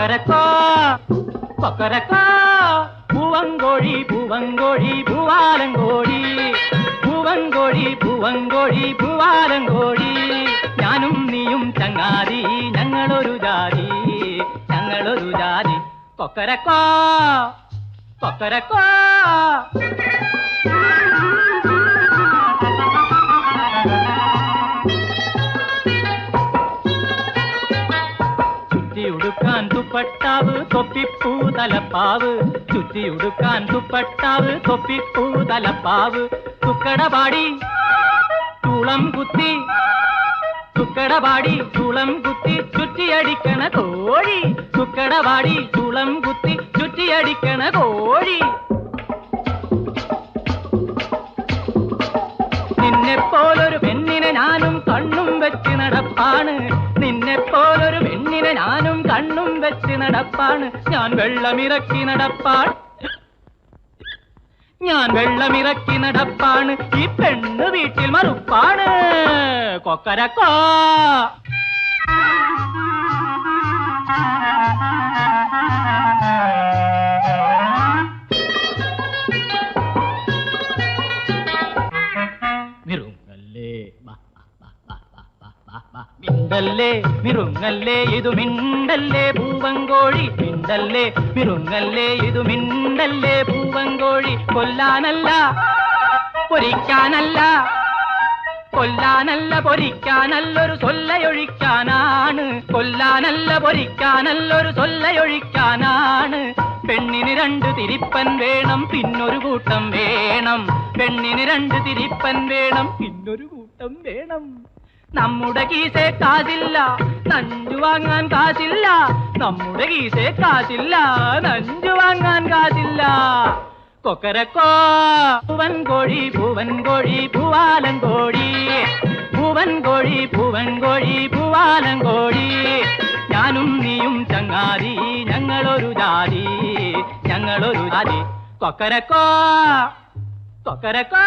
കൊക്കരക്കോ കൊക്കരക്കോ പൂവങ്കോഴി പൂവങ്കോഴി പൂവാലങ്കോഴി പൂവങ്കോഴി പൂവങ്കോഴി പൂവാലങ്കോഴി ഞാനും നീയും ചങ്ങാതി ഞങ്ങളൊരു ജാതി. ഞങ്ങളൊരു ജാതി. കൊക്കരക്കോ കൊക്കരക്കോ. തുപ്പട്ടാവ് തൊപ്പിപ്പൂ തലപ്പാവ് ചുറ്റിയുടുക്കാൻ തുപ്പട്ടാവ് തൊപ്പിപ്പൂ തലപ്പാവ് തുക്കടപാടി തുളം കുത്തി. തുക്കടപാടി തുളം കുത്തി ചുറ്റിയടിക്കണ കോഴി. തുക്കടപാടി തുളം കുത്തി ചുറ്റിയടിക്കണ കോഴി. നിന്നെ പോലൊരു പെണ്ണിനെ ഞാനും കണ്ണും വെച്ച് നടപ്പാണ്. നിന്നെ പോലൊരു പെണ്ണിനെ ഞാനും കണ്ണും വെച്ച് നടപ്പാണ്. ഞാൻ വെള്ളമിറക്കി നടപ്പാണ്. ഞാൻ വെള്ളമിറക്കി നടപ്പാണ്. ഈ പെണ്ണ് വീട്ടിൽ മറുപ്പാണ്. കൊക്കരക്കോ ബാ. മിണ്ടല്ലേ മിറുങ്ങല്ലേ ഇതു മിണ്ടല്ലേ പൂവങ്കോഴി മിണ്ടല്ലേ മിറുങ്ങല്ലേ ഇതു മിണ്ടല്ലേ പൂവങ്കോഴി കൊല്ലാനല്ല പൊരിക്കാനല്ല കൊല്ലാനല്ല പൊരിക്കാനല്ലൊരു സൊല്ലയൊഴിക്കാനാണ് കൊല്ലാനല്ല പൊരിക്കാനല്ലൊരു സൊല്ലയൊഴിക്കാനാണ്. പെണ്ണിന് രണ്ട് തിരിപ്പൻ വേണം പിന്നൊരു കൂട്ടം വേണം. പെണ്ണിന് രണ്ട് തിരിപ്പൻ വേണം പിന്നൊരു കൂട്ടം വേണം. നമ്മുടെ കീശേ കാശില്ല. നഞ്ചു വാങ്ങാൻ കാശില്ല. നമ്മുടെ കീശേ കാശില്ല. നഞ്ചു വാങ്ങാൻ കാശില്ല. കൊക്കരക്കോ പൂവൻ കോഴി പൂവൻ കോഴി പൂവാലൻ കോഴി പൂവൻ കോഴി പൂവൻ കോഴി പൂവാലൻ കോഴി ഞാനും നീയും ചങ്ങാതി ഞങ്ങളൊരു ജാതി ഞങ്ങളൊരു ജാതി. കൊക്കരക്കോ കൊക്കരക്കോ.